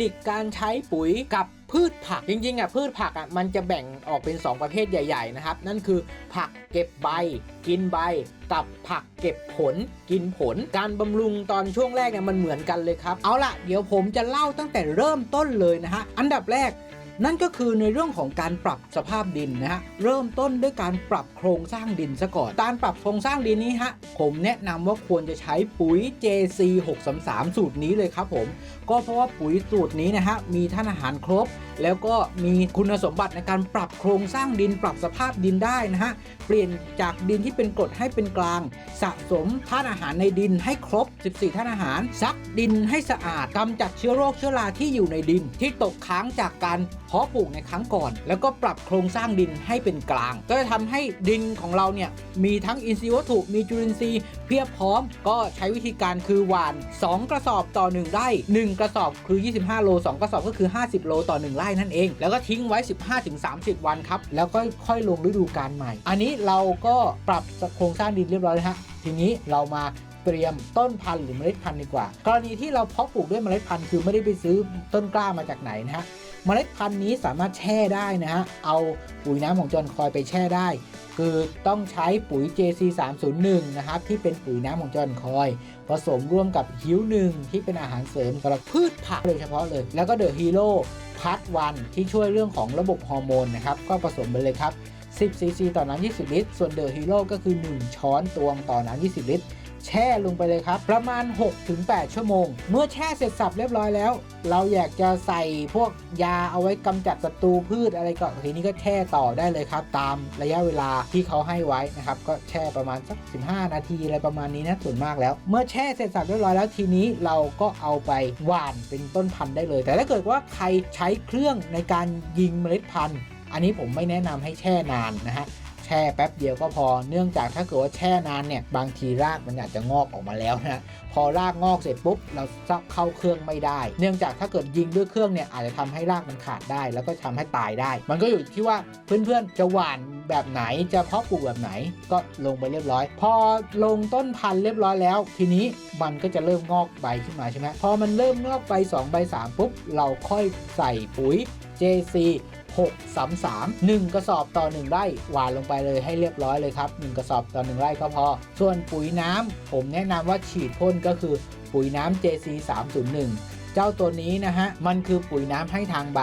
นิคการใช้ปุ๋ยกับพืชผักจริงๆอะพืชผักอะมันจะแบ่งออกเป็น 2 ประเภทใหญ่ ๆ นะครับ นั่นคือผักเก็บใบ กินใบ กับผักเก็บผล กินผล การบำรุงตอนช่วงแรกเนี่ยมันเหมือนกันเลยครับ เอาล่ะ เดี๋ยวผมจะเล่าตั้งแต่เริ่มต้นเลยนะฮะอันดับแรก นั่นก็คือในเรื่องของการปรับสภาพดินนะฮะเริ่มต้นด้วยการปรับโครงสร้างดินซะก่อนการปรับโครงสร้างดินนี้ฮะผมแนะนำว่าควรจะใช้ปุ๋ย JC 633 สูตรนี้เลยครับผม ก็เพราะว่าปุ๋ยสูตรนี้นะฮะมีท่านอาหารครบ แล้วก็มีคุณสมบัติในการปรับโครงสร้างดินปรับสภาพดินได้นะฮะ เปลี่ยนจากดินที่เป็นกรดให้เป็นกลาง สะสมธาตุอาหารในดินให้ครบ 14ธาตุอาหาร ซักดินให้สะอาดกำจัดเชื้อโรคเชื้อราที่อยู่ในดิน ที่ตกค้างจากการเพาะปลูกในครั้งก่อน แล้วก็ปรับโครงสร้างดินให้เป็นกลาง ก็จะทำให้ดินของเราเนี่ยมีทั้งอินทรีย์วัตถุมีจุลินทรีย์ พียบพร้อมก็ใช้วิธีการคือหว่าน 2 กระสอบต่อ 1ไร่1 กระสอบคือ 25 โล 2 กระสอบก็คือ 50 โลต่อ 1ไร่นั่นเอง แล้วก็ทิ้งไว้ 15-30 วันครับ แล้วก็ค่อยลงฤดูกาลใหม่ อันนี้เราก็ปรับโครงสร้างดินเรียบร้อยแล้วฮะทีนี้เรามาเตรียมต้นพันธุ์หรือเมล็ดพันธุ์ดีกว่า กรณีที่เราเพาะปลูกด้วยเมล็ดพันธุ์คือไม่ได้ไปซื้อต้นกล้ามาจากไหนนะฮะ เมล็ดพันธุ์นี้สามารถแช่ได้นะฮะ เอาปุ๋ยน้ำของจอนคอยไปแช่ได้ คือต้องใช้ปุ๋ย JC 301นะครับ ที่เป็นปุ๋ยน้ำของจอนคอย ผสมร่วมกับฮิวหนึ่งที่เป็นอาหารเสริมสำหรับพืชผักโดยเฉพาะเลย แล้วก็เดอะฮีโร่พัทวันที่ช่วยเรื่องของระบบฮอร์โมนนะครับ ก็ผสมไปเลยครับ 10 ซีซีต่อน้ำ20 ลิตร ส่วนเดอะฮีโร่ก็คือ 1 ช้อนตวงต่อน้ำ20 ลิตร แช่ลงไปเลยครับ ประมาณ 6-8 ชั่วโมง เมื่อแช่เสร็จสับเรียบร้อยแล้ว เราอยากจะใส่พวกยาเอาไว้กำจัดศัตรูพืชอะไรก็ทีนี้ก็แช่ต่อได้เลยครับ ตามระยะเวลาที่เขาให้ไว้นะครับ ก็แช่ประมาณสัก 15 นาทีอะไรประมาณนี้นะส่วนมากแล้ว เมื่อแช่เสร็จสับเรียบร้อยแล้วทีนี้เราก็เอาไปหว่านเป็นต้นพันธุ์ได้เลย แต่ถ้าเกิดว่าใครใช้เครื่องในการยิงเมล็ดพันธุ์อันนี้ผมไม่แนะนำให้แช่นานนะฮะ ช่แป๊บเดียวก็พอ เนื่องจากถ้าเกิดว่าแช่นานเนี่ยบางทีรากมันอาจจะงอกออกมาแล้วนะพอรากงอกเสร็จปุ๊บเราเข้าเครื่องไม่ได้ เนื่องจากถ้าเกิดยิงด้วยเครื่องเนี่ยอาจจะทำให้รากมันขาดได้ แล้วก็ทำให้ตายได้ มันก็อยู่ที่ว่าเพื่อนๆจะหว่านแบบไหนจะเพาะปลูกแบบไหนก็ลงไปเรียบร้อย พอลงต้นพันธุ์เรียบร้อยแล้ว ทีนี้มันก็จะเริ่มงอกใบขึ้นมาใช่ไหมพอมันเริ่มงอกใบ2ใบ3ปุ๊บเราค่อยใส่ปุ๋ย JC 6 3 3 1 กระสอบต่อ 1 ไร่หวานลงไปเลยให้เรียบร้อยเลยครับ 1 กระสอบต่อ 1 ไร่ก็พอ ส่วนปุ๋ยน้ำผมแนะนำว่าฉีดพ่นก็คือปุ๋ยน้ำ JC 301 เจ้าตัวนี้นะฮะมันคือปุ๋ยน้ำให้ทางใบ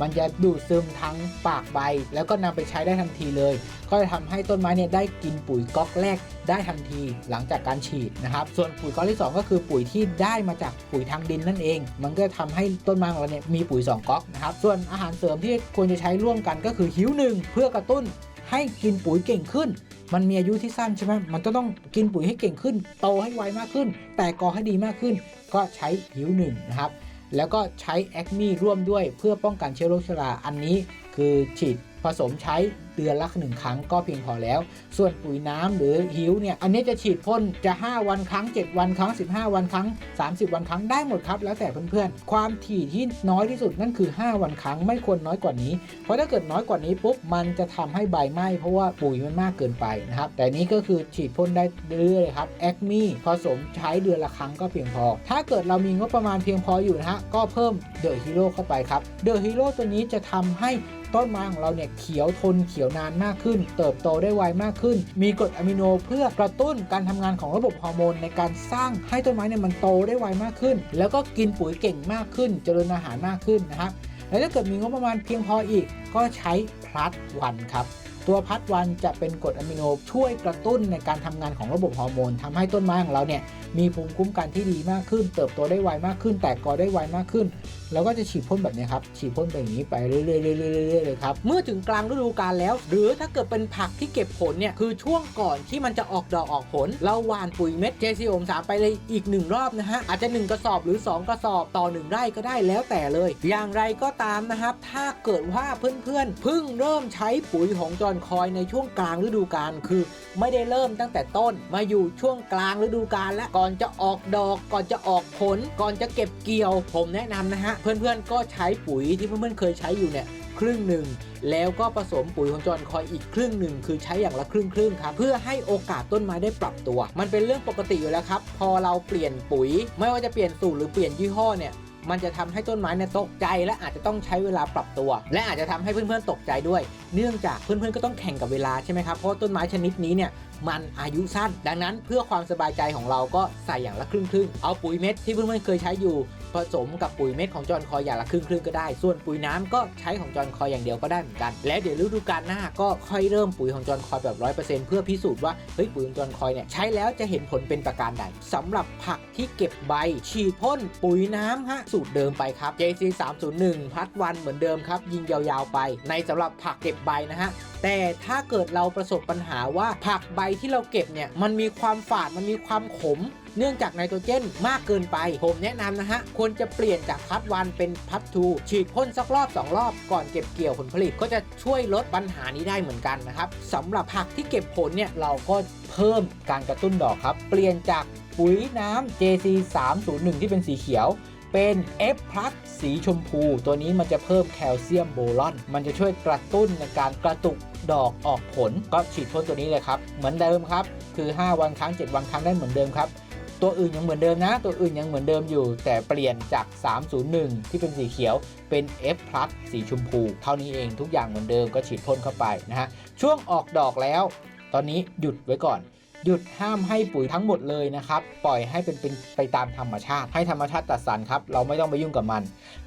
มันจะดูดซึมทั้งปากใบ แล้วก็นำไปใช้ได้ทันทีเลย ก็จะทำให้ต้นไม้เนี่ยได้กินปุ๋ยก๊อกแรกได้ทันทีหลังจากการฉีดนะครับ ส่วนปุ๋ยก๊อกที่ 2 ก็คือปุ๋ยที่ได้มาจากปุ๋ยทางดินนั่นเอง มันก็ทำให้ต้นไม้ของเราเนี่ยมีปุ๋ย 2ก๊อกนะครับ ส่วนอาหารเสริมที่ควรจะใช้ร่วมกันก็คือหิวหนึ่งเพื่อกระตุ้นให้กินปุ๋ยเก่งขึ้นมันมีอายุที่สั้นใช่ไหมมันจะต้องกินปุ๋ยให้เก่งขึ้น โตให้ไวมากขึ้น แต่กอให้ดีมากขึ้น ก็ใช้ผิวหนึ่งนะครับ แล้วก็ใช้แอคมีร่วมด้วยเพื่อป้องกันเชื้อโรคชราอันนี้คือฉีด ผสมใช้เดือนละหนึ่งครั้งก็เพียงพอแล้ว ส่วนปุ๋ยน้ำหรือหิวเนี่ยอันนี้จะฉีดพ่นจะ 5 วันครั้ง 7 วันครั้ง 15 วันครั้ง 30 วันครั้งได้หมดครับ แล้วแต่เพื่อนๆ ความถี่ที่น้อยที่สุดนั่นคือ 5 วันครั้งไม่ควรน้อยกว่านี้ เพราะถ้าเกิดน้อยกว่านี้ปุ๊บมันจะทำให้ใบไหม้เพราะว่าปุ๋ยมันมากเกินไปนะครับแต่นี้ก็คือฉีดพ่นได้เรื่อยๆครับแอคมีผสมใช้เดือนละครั้งก็เพียงพอ ถ้าเกิดเรามีงบประมาณเพียงพออยู่นะฮะก็เพิ่มเดอะฮีโร่เข้าไปครับเดอะฮีโร่ตัวนี้จะทำให้ ต้นไม้ของเราเนี่ยเขียวทนเขียวนานมากขึ้น เติบโตได้ไวมากขึ้น มีกรดอะมิโนเพื่อกระตุ้นการทำงานของระบบฮอร์โมนในการสร้างให้ต้นไม้เนี่ยมันโตได้ไวมากขึ้น แล้วก็กินปุ๋ยเก่งมากขึ้น เจริญอาหารมากขึ้นนะครับแล้วถ้าเกิดมีงบประมาณเพียงพออีกก็ใช้พลัดวันครับ ตัวพัดวันจะเป็นกรดอะมิโนช่วยกระตุ้นในการทำงานของระบบฮอร์โมนทำให้ต้นไม้ของเราเนี่ยมีภูมิคุ้มกันที่ดีมากขึ้น เติบโตได้ไวมากขึ้น แตกกอได้ไวมากขึ้นแล้วก็จะฉีดพ่นแบบนี้ครับ ฉีดพ่นไปอย่างนี้ไปเรื่อยๆเรื่อยๆเลยครับ เมื่อถึงกลางฤดูกาลแล้ว หรือถ้าเกิดเป็นผักที่เก็บผลเนี่ย คือช่วงก่อนที่มันจะออกดอกออกผล เราหว่านปุ๋ยเม็ด JC โอม3ไปเลยอีก 1 รอบนะฮะ อาจจะ 1 กระสอบหรือ 2 กระสอบต่อ 1 ไร่ก็ได้แล้วแต่เลย อย่างไรก็ตามนะครับ ถ้าเกิดว่าเพื่อนๆเพิ่งเริ่มใช้ปุ๋ยของจออนคอยในช่วงกลางฤดูกาลคือไม่ได้เริ่มตั้งแต่ต้น มาอยู่ช่วงกลางฤดูกาลแล้วก่อนจะออกดอก ก่อนจะออกผล ก่อนจะเก็บเกี่ยว ผมแนะนำนะฮะ เพื่อนๆก็ใช้ปุ๋ยที่เพื่อนๆเคยใช้อยู่เนี่ยครึ่งหนึ่งแล้วก็ผสมปุ๋ยของจอนคอยอีกครึ่งหนึ่งคือใช้อย่างละครึ่งครึ่งครับเพื่อให้โอกาสต้นไม้ได้ปรับตัว มันเป็นเรื่องปกติอยู่แล้วครับ พอเราเปลี่ยนปุ๋ย ไม่ว่าจะเปลี่ยนสูตรหรือเปลี่ยนยี่ห้อเนี่ย มันจะทำให้ต้นไม้เนี่ยตกใจ และอาจจะต้องใช้เวลาปรับตัว และอาจจะทำให้เพื่อนๆตกใจด้วย เนื่องจากเพื่อนๆก็ต้องแข่งกับเวลาใช่ไหมครับเพราะต้นไม้ชนิดนี้เนี่ยมันอายุสั้น ดังนั้นเพื่อความสบายใจของเราก็ใส่อย่างละครึ่งครึ่งๆเอาปุ๋ยเม็ดที่เพื่อนๆเคยใช้อยู่ ผสมกับปุ๋ยเม็ดของจอนคอยอย่างละครึ่งครึ่งก็ได้ ส่วนปุ๋ยน้ำก็ใช้ของจอนคอยอย่างเดียวก็ได้เหมือนกัน และเดี๋ยวฤดูกาลหน้าก็ค่อยเริ่มปุ๋ยของจอนคอยแบบร้อยเปอร์เซ็นต์เพื่อพิสูจน์ว่าเฮ้ยปุ๋ยของจอนคอยเนี่ยใช้แล้วจะเห็นผลเป็นประการใดสำหรับผักที่เก็บใบ ฉีดพ่นปุ๋ยน้ำฮะสูตรเดิมไปครับ JC 301พัดวันเหมือนเดิมครับ ยิงยาวๆไป ในสำหรับผักเก็บใบนะฮะแต่ถ้าเกิดเราประสบปัญหาว่าผักใบที่เราเก็บเนี่ยมันมีความฝาดมันมีความขม เนื่องจากไนโตรเจนมากเกินไป ผมแนะนำนะฮะ ควรจะเปลี่ยนจากพัดวันเป็นพัดทูฉีดพ่นสักรอบ 2 รอบก่อนเก็บเกี่ยวผลผลิตก็จะช่วยลดปัญหานี้ได้เหมือนกันนะครับสำหรับผักที่เก็บผลเนี่ยเราก็เพิ่มการกระตุ้นดอกครับ เปลี่ยนจากปุ๋ยน้ำ JC 301ที่เป็นสีเขียวเป็น F+ สีชมพู ตัวนี้มันจะเพิ่มแคลเซียมโบรอน มันจะช่วยกระตุ้นในการกระตุกดอกออกผล ก็ฉีดพ่นตัวนี้เลยครับ เหมือนเดิมครับ คือ 5 วันครั้ง 7 วันครั้งได้เหมือนเดิมครับ ตัวอื่นยังเหมือนเดิมนะ ตัวอื่นยังเหมือนเดิมอยู่ แต่เปลี่ยนจาก 301 ที่เป็นสีเขียวเป็น F+ สีชมพู เท่านี้เองทุกอย่างเหมือนเดิมก็ฉีดพ่นเข้าไปนะฮะช่วงออกดอกแล้ว ตอนนี้หยุดไว้ก่อน หยุดห้ามให้ปุ๋ยทั้งหมดเลยนะครับ ปล่อยให้เป็นเป็นไปตามธรรมชาติ ให้ธรรมชาติตัดสรรครับ เราไม่ต้องไปยุ่งกับมัน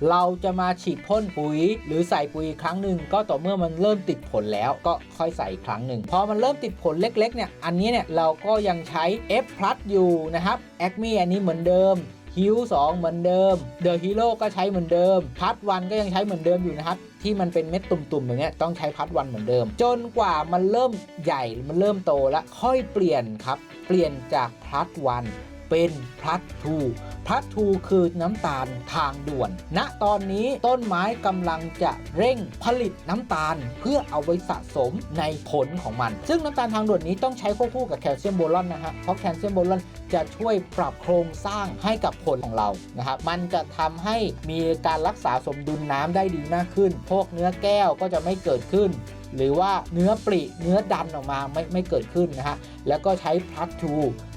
เราจะมาฉีดพ่นปุ๋ย หรือใส่ปุ๋ยครั้งหนึ่งก็ต่อเมื่อมันเริ่มติดผลแล้วก็ค่อยใส่อีกครั้งหนึ่งพอมันเริ่มติดผลเล็กๆเนี่ยอันนี้เนี่ยเราก็ยังใช้ F+ อยู่นะครับ a c m e อันนี้เหมือนเดิม ฮิว2เหมือนเดิมเดอะฮีโร่ก็ใช้เหมือนเดิม พัดวันก็ยังใช้เหมือนเดิมอยู่นะครับที่มันเป็นเม็ดตุ่มๆอย่างเงี้ยต้องใช้พัดวันเหมือนเดิม จนกว่ามันเริ่มใหญ่มันเริ่มโตแล้วค่อยเปลี่ยนครับ เปลี่ยนจากพัดวัน เป็นพลัดทูพลัดทูคือน้ำตาลทางด่วน ณ ตอนนี้ต้นไม้กำลังจะเร่งผลิตน้ำตาลเพื่อเอาไว้สะสมในผลของมัน ซึ่งน้ำตาลทางด่วนนี้ต้องใช้ควบคู่กับแคลเซียมโบรอนนะฮะ เพราะแคลเซียมโบรอนจะช่วยปรับโครงสร้างให้กับผลของเรา นะครับ มันจะทำให้มีการรักษาสมดุลน้ำได้ดีมากขึ้น พวกเนื้อแก้วก็จะไม่เกิดขึ้น หรือว่าเนื้อปริเนื้อดันออกมาไม่ไม่เกิดขึ้นนะฮะ แล้วก็ใช้พลัสทู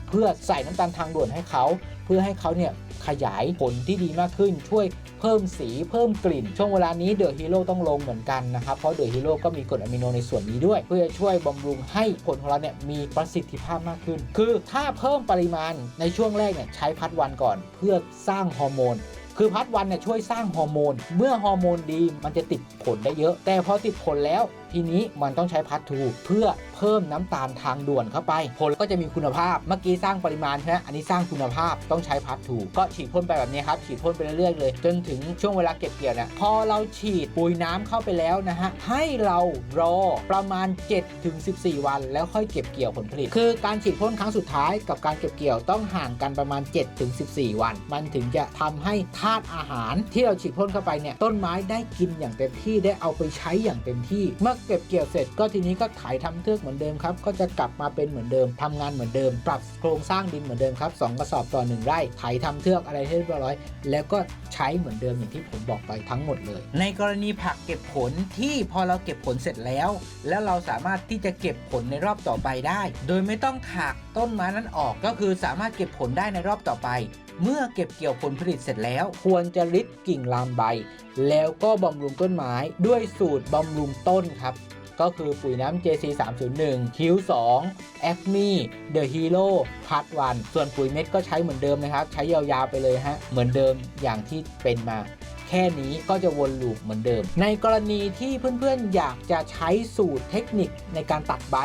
เพื่อใส่น้ำตาลทางด่วนให้เขา เพื่อให้เขาเนี่ยขยายผลที่ดีมากขึ้นช่วยเพิ่มสีเพิ่มกลิ่น ช่วงเวลานี้เดอะฮีโร่ต้องลงเหมือนกันนะครับ เพราะเดอะฮีโร่ก็มีกรดอะมิโนในส่วนนี้ด้วย เพื่อช่วยบำรุงให้ผลของเราเนี่ยมีประสิทธิภาพมากขึ้น คือถ้าเพิ่มปริมาณในช่วงแรกเนี่ยใช้พัดวันก่อน เพื่อสร้างฮอร์โมนคือพัดวันเนี่ยช่วยสร้างฮอร์โมน เมื่อฮอร์โมนดีมันจะติดผลได้เยอะ แต่พอติดผลแล้ว ทีนี้มันต้องใช้พัดทูเพื่อเพิ่มน้ำตาลทางด่วนเข้าไป ผลก็จะมีคุณภาพ เมื่อกี้สร้างปริมาณใช่ไหมอันนี้สร้างคุณภาพต้องใช้พัดทูก็ฉีดพ่นไปแบบนี้ครับ ฉีดพ่นไปเรื่อยๆเลย จนถึงช่วงเวลาเก็บเกี่ยวเนี่ยพอเราฉีดปุ๋ยน้ำเข้าไปแล้วนะฮะ ให้เรารอประมาณ 7-14 วัน แล้วค่อยเก็บเกี่ยวผลผลิต คือการฉีดพ่นครั้งสุดท้ายกับการเก็บเกี่ยวต้องห่างกันประมาณ 7-14 วัน มันถึงจะทำให้ธาตุอาหารที่เราฉีดพ่นเข้าไปเนี่ยต้นไม้ได้กินอย่างเต็มที่ได้เอาไปใช้อย่างเต็มที่เมื่อเก็บเกี่ยวเสร็จก็ทีนี้ก็ไถทำเทือกเหมือนเดิมครับ ก็จะกลับมาเป็นเหมือนเดิมทำงานเหมือนเดิม ปรับโครงสร้างดินเหมือนเดิมครับสองกระสอบต่อหนึ่งไร่ไถทำเทือกอะไรให้เรียบร้อย แล้วก็ใช้เหมือนเดิมอย่างที่ผมบอกไปทั้งหมดเลย ในกรณีผักเก็บผลที่พอเราเก็บผลเสร็จแล้ว แล้วเราสามารถที่จะเก็บผลในรอบต่อไปได้ โดยไม่ต้องถากต้นไม้นั้นออกก็คือสามารถเก็บผลได้ในรอบต่อไป เมื่อเก็บเกี่ยวผลผลิตเสร็จแล้ว ควรจะริดกิ่งลามใบ แล้วก็บำรุงต้นไม้ด้วยสูตรบำรุงต้นครับ ก็คือปุ๋ยน้ำ JC 301คิว2 Acme The Hero พัดวันส่วนปุ๋ยเม็ดก็ใช้เหมือนเดิมนะครับ ใช้ยาวๆไปเลยฮะ เหมือนเดิมอย่างที่เป็นมาแค่นี้ก็จะวนลูปเหมือนเดิม ในกรณีที่เพื่อนๆ อยากจะใช้สูตรเทคนิคในการตัดใบ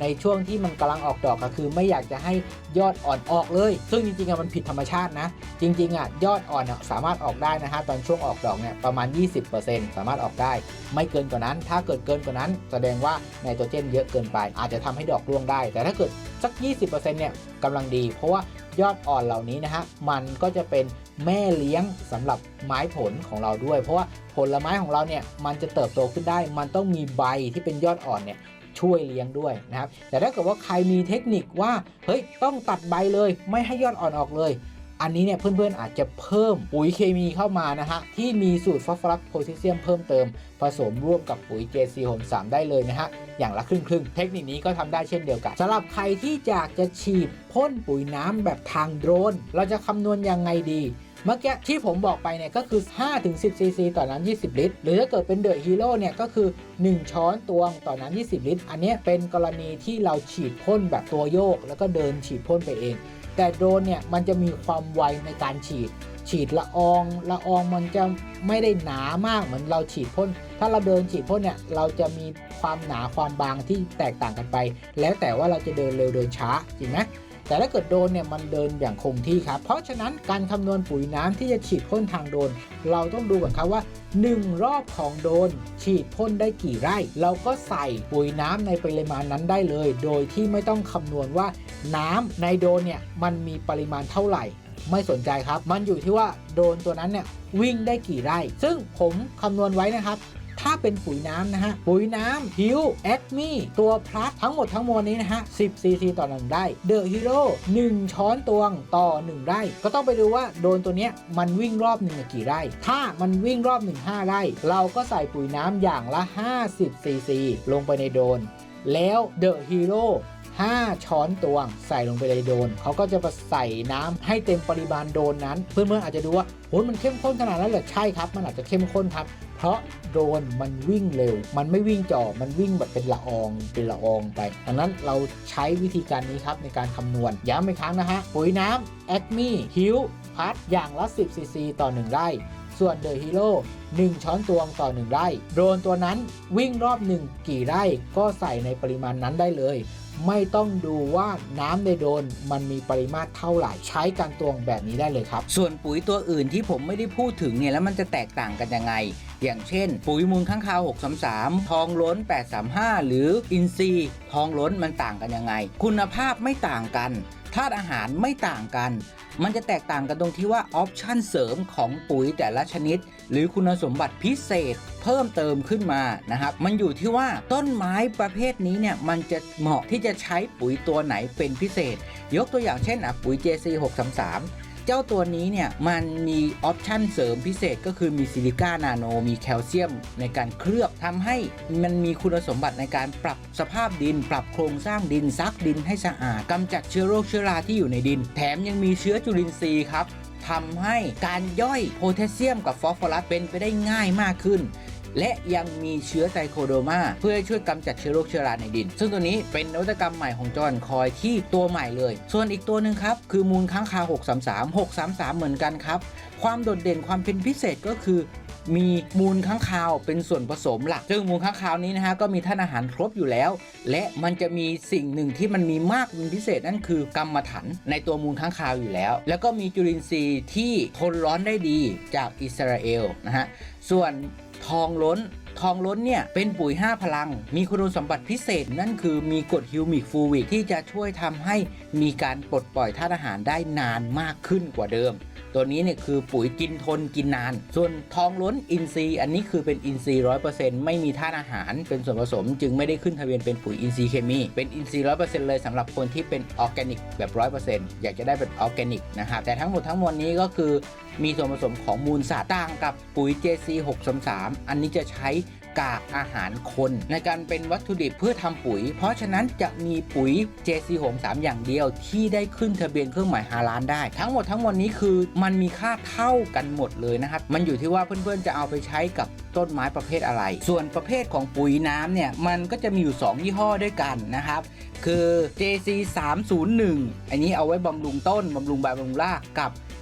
ในช่วงที่มันกำลังออกดอกก็คือ ไม่อยากจะให้ยอดอ่อนออกเลย ซึ่งจริงๆอะมันผิดธรรมชาตินะ จริงๆอะยอดอ่อนสามารถออกได้นะฮะตอนช่วงออกดอกเนี่ยประมาณ 20%สามารถออกได้ ไม่เกินกว่านั้น ถ้าเกิดเกินกว่านั้น แสดงว่าไนโตรเจนเยอะเกินไป อาจจะทำให้ดอกร่วงได้ แต่ถ้าเกิดสัก 20%เนี่ยกำลังดี เพราะว่ายอดอ่อนเหล่านี้นะฮะมันก็จะเป็นแม่เลี้ยงสำหรับไม้ผลของเราด้วย เพราะว่าผลไม้ของเราเนี่ยมันจะเติบโตขึ้นได้ มันต้องมีใบที่เป็นยอดอ่อนเนี่ย ช่วยเลี้ยงด้วยนะครับ แต่ถ้าเกิดว่าใครมีเทคนิคว่า เฮ้ย ต้องตัดใบเลย ไม่ให้ยอดอ่อนออกเลย อันนี้เนี่ยเพื่อนๆอาจจะเพิ่มปุ๋ยเคมีเข้ามานะฮะ ที่มีสูตรฟอสฟอรัสโพแทสเซียมเพิ่มเติม ผสมร่วมกับปุ๋ย JC 63ได้เลยนะฮะ อย่างละครึ่งครึ่งเทคนิคนี้ก็ทำได้เช่นเดียวกันสำหรับใครที่อยากจะฉีดพ่นปุ๋ยน้ำแบบทางโดรน เราจะคำนวณยังไงดี เมื่อกี้ที่ผมบอกไปเนี่ยก็คือ 5-10 ซีซีต่อน้ำ20 ลิตร หรือถ้าเกิดเป็นเดอะฮีโร่เนี่ยก็คือ 1 ช้อนตวงต่อน้ำ20 ลิตร อันนี้เป็นกรณีที่เราฉีดพ่นแบบตัวโยก แล้วก็เดินฉีดพ่นไปเอง แต่โดรนเนี่ยมันจะมีความไวในการฉีด ฉีดละออง ละอองมันจะไม่ได้หนามากเหมือนเราฉีดพ่น ถ้าเราเดินฉีดพ่นเนี่ยเราจะมีความหนาความบางที่แตกต่างกันไป แล้วแต่ว่าเราจะเดินเร็วเดินช้าจริงไหม แต่ถ้าเกิดโดนเนี่ยมันเดินอย่างคงที่ครับ เพราะฉะนั้นการคำนวณปุ๋ยน้ำที่จะฉีดพ่นทางโดน เราต้องดูก่อนครับว่า 1 รอบของโดน ฉีดพ่นได้กี่ไร่ เราก็ใส่ปุ๋ยน้ำในปริมาณนั้นได้เลย โดยที่ไม่ต้องคำนวณว่าน้ำในโดนเนี่ยมันมีปริมาณเท่าไหร่ ไม่สนใจครับ มันอยู่ที่ว่าโดนตัวนั้นเนี่ยวิ่งได้กี่ไร่ ซึ่งผมคำนวณไว้นะครับ ถ้าเป็นปุ๋ยน้ำนะฮะ ปุ๋ยน้ำฮิวแอคมีตัวพลัสทั้งหมดทั้งมวลนี้นะฮะ 10 ซีซีต่อหนึ่งไร่เดอะฮีโร่1ช้อนตวงต่อ 1 ไร่ ก็ต้องไปดูว่าโดนตัวเนี้ยมันวิ่งรอบหนึ่งกี่ไร่ ถ้ามันวิ่งรอบ1 5ไร่ เราก็ใส่ปุ๋ยน้ำอย่างละ 50 ซีซีลงไปในโดน แล้วเดอะฮีโร่5 ช้อนตวง ใส่ลงไปในโดน เขาก็จะมาใส่น้ำให้เต็มปริมาณโดนนั้น เพื่อนๆอาจจะดูว่าโหมันเข้มข้นขนาดนั้นเหรอใช่ครับ มันอาจจะเข้มข้นครับ เพราะโดรนมันวิ่งเร็ว มันไม่วิ่งจ่อ มันวิ่งแบบเป็นละออง เป็นละอองไป ดังนั้นเราใช้วิธีการนี้ครับในการคำนวณ ย้ำอีกครั้งนะฮะ ปุ๋ยน้ำแอคมี่ฮิวพัดอย่างละ 10 ซีซี ต่อ 1 ไร่ ส่วนเดอะฮีโร่1ช้อนตวงต่อ 1 ไร่ โดรนตัวนั้นวิ่งรอบ1กี่ไร่ก็ใส่ในปริมาณนั้นได้เลยไม่ต้องดูว่าน้ำในโดนมันมีปริมาตรเท่าไหร่ใช้การตวงแบบนี้ได้เลยครับ ส่วนปุ๋ยตัวอื่นที่ผมไม่ได้พูดถึงเนี่ยแล้วมันจะแตกต่างกันยังไง อย่างเช่น ปุ๋ยมูลข้างคาว 633 ทองล้น 835 หรืออินซีย์ทองล้นมันต่างกันยังไง คุณภาพไม่ต่างกันธาตุอาหารไม่ต่างกัน มันจะแตกต่างกันตรงที่ว่าออปชันเสริมของปุ๋ยแต่ละชนิด หรือคุณสมบัติพิเศษเพิ่มเติมขึ้นมานะครับ มันอยู่ที่ว่าต้นไม้ประเภทนี้เนี่ยมันจะเหมาะที่จะใช้ปุ๋ยตัวไหนเป็นพิเศษ ยกตัวอย่างเช่นอะปุ๋ย JC 633 จ้าตัวนี้เนี่ยมันมีออปชันเสริมพิเศษก็คือมีซิลิก้านาโน มีแคลเซียมในการเคลือบทำให้มันมีคุณสมบัติในการปรับสภาพดิน ปรับโครงสร้างดินซักดินให้สะอาดกำจัดเชื้อโรคเชื้อราที่อยู่ในดิน แถมยังมีเชื้อจุลินทรีย์ครับทำให้การย่อยโพแทสเซียมกับฟอสฟอรัสเป็นไปได้ง่ายมากขึ้น และยังมีเชื้อไซโคโดมาเพื่อช่วยกำจัดเชื้อโรคเชื้อราในดิน ซึ่งตัวนี้เป็นนวัตกรรมใหม่ของจอร์นคอยที่ตัวใหม่เลย ส่วนอีกตัวหนึ่งครับ คือมูลค้างคาว633 633 เหมือนกันครับ ความโดดเด่นความเป็นพิเศษก็คือมีมูลค้างคาวเป็นส่วนผสมหลัก ซึ่งมูลค้างคาวนี้นะฮะก็มีท่านอาหารครบอยู่แล้ว และมันจะมีสิ่งหนึ่งที่มันมีมากเป็นพิเศษนั่นคือกรรมฐานในตัวมูลค้างคาวอยู่แล้ว แล้วก็มีจุลินทรีย์ที่ทนร้อนได้ดีจากอิสราเอลนะฮะ ส่วน ทองล้น ทองล้นเนี่ย เป็นปุ๋ย 5 พลัง มีคุณสมบัติพิเศษนั่นคือมีกรดฮิวมิกฟูวิกที่จะช่วยทำให้มีการปลดปล่อยธาตุอาหารได้นานมากขึ้นกว่าเดิม ตัวนี้เนี่ยคือปุ๋ยกินทนกินนาน ส่วนทองล้นอินทรีย์อันนี้คือเป็นอินทรีย์ร้อยเปอร์เซ็นต์ไม่มีธาตุอาหารเป็นส่วนผสม จึงไม่ได้ขึ้นทะเบียนเป็นปุ๋ยอินทรีย์เคมี เป็นอินทรีย์ร้อยเปอร์เซ็นต์เลยสำหรับคนที่เป็นออร์แกนิกแบบร้อยเปอร์เซ็นต์อยากจะได้เป็นออร์แกนิกนะครับแต่ทั้งหมดทั้งมวลนี้ก็คือมีส่วนผสมของมูลสัตว์ต่างกับปุ๋ย JC 633อันนี้จะใช้ กากอาหารคน ในการเป็นวัตถุดิบเพื่อทำปุ๋ย เพราะฉะนั้นจะมีปุ๋ย JC 63อย่างเดียวที่ได้ขึ้นทะเบียนเครื่องหมายฮาลานได้ ทั้งหมดทั้งมวลนี้คือมันมีค่าเท่ากันหมดเลยนะครับ มันอยู่ที่ว่าเพื่อนๆจะเอาไปใช้กับต้นไม้ประเภทอะไร ส่วนประเภทของปุ๋ยน้ำเนี่ย มันก็จะมีอยู่ 2 ยี่ห้อด้วยกันนะครับ คือ JC 301อันนี้เอาไว้บำรุงต้นบำรุงใบบำรุงรากกับ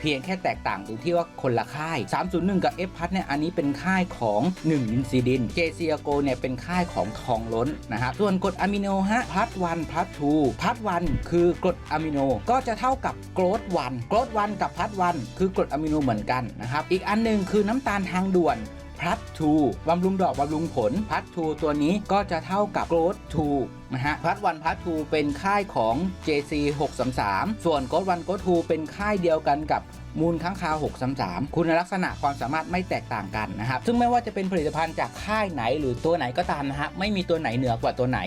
เพียงแค่แตกต่างตรงที่ว่าคนละค่าย 301 กับ F พัทเนี่ยอันนี้เป็นค่ายของ1อินซิดิน JC a g o เนี่ยเป็นค่ายของทองล้นนะครับส่วนกรดอะมิโนฮะพัทวันพัททูพัทวันคือกรดอะมิโนก็จะเท่ากับโกรดวันโกรดวันกับพัทวันคือกรดอะมิโนเหมือนกันนะครับอีกอันหนึ่งคือน้ำตาลทางด่วน พัททูบำรุงดอกบำรุงผลพัททูตัวนี้ก็จะเท่ากับโกลดทูนะฮะพัทวันพัททูเป็นค่ายของ JC 633 ส่วนโกดวันโกดทูเป็นค่ายเดียวกันกับ มูลค้างคาว 633 คุณลักษณะความสามารถไม่แตกต่างกันนะครับซึ่งไม่ว่าจะเป็นผลิตภัณฑ์จากค่ายไหนหรือตัวไหนก็ตามนะฮะไม่มีตัวไหนเหนือกว่าตัวไหน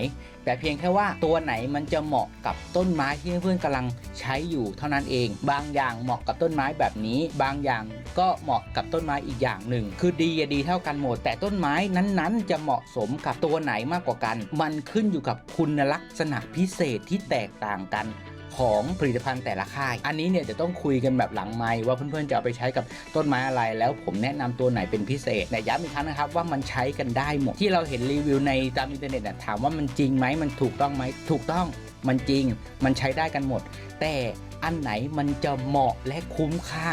แต่เพียงแค่ว่าตัวไหนมันจะเหมาะกับต้นไม้ที่เพื่อนๆกำลังใช้อยู่เท่านั้นเอง บางอย่างเหมาะกับต้นไม้แบบนี้ บางอย่างก็เหมาะกับต้นไม้อีกอย่างหนึ่ง คือดีอะดีเท่ากันหมด แต่ต้นไม้นั้นๆ จะเหมาะสมกับตัวไหนมากกว่ากัน มันขึ้นอยู่กับคุณลักษณะพิเศษที่แตกต่างกัน ของผลิตภัณฑ์แต่ละค่าย อันนี้เนี่ยจะต้องคุยกันแบบหลังไมค์ว่าเพื่อนๆจะเอาไปใช้กับต้นไม้อะไร แล้วผมแนะนำตัวไหนเป็นพิเศษแต่ย้ำอีกครั้งนะครับว่ามันใช้กันได้หมดที่เราเห็นรีวิวในตามอินเทอร์เน็ตถามว่ามันจริงไหมมันถูกต้องไหมถูกต้องมันจริง มันใช้ได้กันหมด แต่อันไหนมันจะเหมาะและคุ้มค่า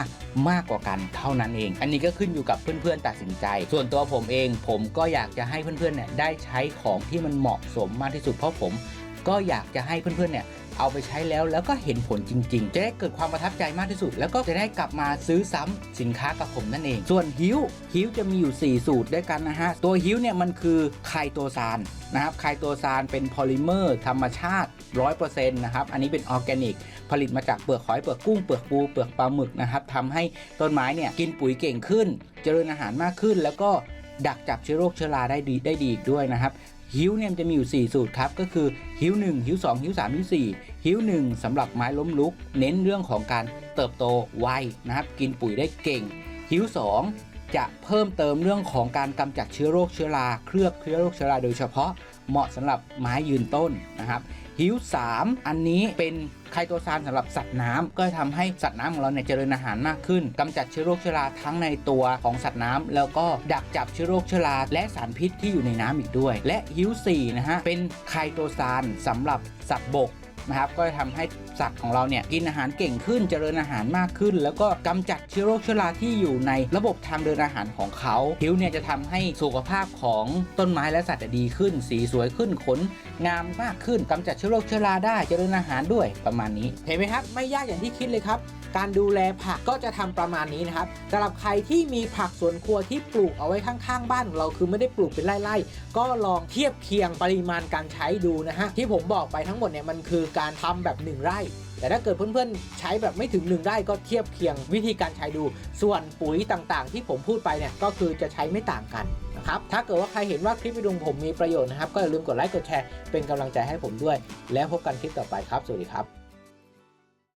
มากกว่ากันเท่านั้นเอง อันนี้ก็ขึ้นอยู่กับเพื่อนๆตัดสินใจ ส่วนตัวผมเองผมก็อยากจะให้เพื่อนๆเนี่ยได้ใช้ของที่มันเหมาะสมมากที่สุดเพราะผม ก็อยากจะให้เพื่อนๆเนี่ย เอาไปใช้แล้วแล้วก็เห็นผลจริง ๆ จะได้เกิดความประทับใจมากที่สุด แล้วก็จะได้กลับมาซื้อซ้ำสินค้ากับผมนั่นเอง ส่วนฮิวฮิวจะมีอยู่ 4 สูตรด้วยกันนะฮะ ตัวฮิวเนี่ยมันคือไคโตซานนะครับไคโตซานเป็นพอลิเมอร์ ธรรมชาติ 100%นะครับ อันนี้เป็นออร์แกนิก ผลิตมาจากเปลือกหอยเปลือกกุ้งเปลือกปูเปลือกปลาหมึกนะครับทำให้ต้นไม้เนี่ยกินปุ๋ยเก่งขึ้น เจริญอาหารมากขึ้น แล้วก็ดักจับเชื้อโรคเชื้อราได้ดีได้ดีอีกด้วยนะครับฮิ้วเนี่ยจะมีอยู่ 4 สูตรครับ ก็คือฮิ้ว1ฮิ้ว2ฮิ้ว3ฮิ้ว4 ฮิ้ว1สำหรับไม้ล้มลุก เน้นเรื่องของการเติบโตไวนะครับ กินปุ๋ยได้เก่งฮิ้ว2 จะเพิ่มเติมเรื่องของการกำจัดเชื้อโรคเชื้อราเคลือบเชื้อโรคเชื้อราโดยเฉพาะเหมาะสำหรับไม้ยืนต้นนะครับฮิ้ว3 อันนี้เป็นไคโตซานสำหรับสัตว์น้ำก็จะทำให้สัตว์น้ำของเราเนี่ยเจริญอาหารมากขึ้นกำจัดเชื้อโรคเชื้อราทั้งในตัวของสัตว์น้ำแล้วก็ดักจับเชื้อโรคเชื้อราและสารพิษที่อยู่ในน้ำอีกด้วย และฮิ้ว4นะฮะเป็นไคโตซานสำหรับสัตว์บก นะครับก็จะทำให้สัตว์ของเราเนี่ยกินอาหารเก่งขึ้นเจริญอาหารมากขึ้น แล้วก็กำจัดเชื้อโรคเชื้อราที่อยู่ในระบบทางเดินอาหารของเขาฮิวเนี่ยจะทำให้สุขภาพของต้นไม้และสัตว์ดีขึ้น สีสวยขึ้นขนงามมากขึ้นกำจัดเชื้อโรคเชื้อราได้เจริญอาหารด้วยประมาณนี้เห็นไหมครับ ไม่ยากอย่างที่คิดเลยครับ การดูแลผักก็จะทำประมาณนี้นะครับสำหรับใครที่มีผักสวนครัวที่ปลูกเอาไว้ข้างๆ บ้านของเราคือไม่ได้ปลูกเป็นไร่ๆก็ลองเทียบเคียงปริมาณการใช้ดูนะฮะที่ผมบอกไปทั้งหมดเนี่ยมันคือการทำแบบ 1 ไร่แต่ถ้าเกิดเพื่อนๆ ใช้แบบไม่ถึง 1ไร่ก็เทียบเคียงวิธีการใช้ดู ส่วนปุ๋ยต่างๆ ที่ผมพูดไปเนี่ยก็คือจะใช้ไม่ต่างกันนะครับ ถ้าเกิดว่าใครเห็นว่าคลิปวิดีโอผมมีประโยชน์นะครับ ก็อย่าลืมกดไลค์กดแชร์เป็นกำลังใจให้ผมด้วย แล้วพบกันคลิปต่อไปครับ สวัสดีครับ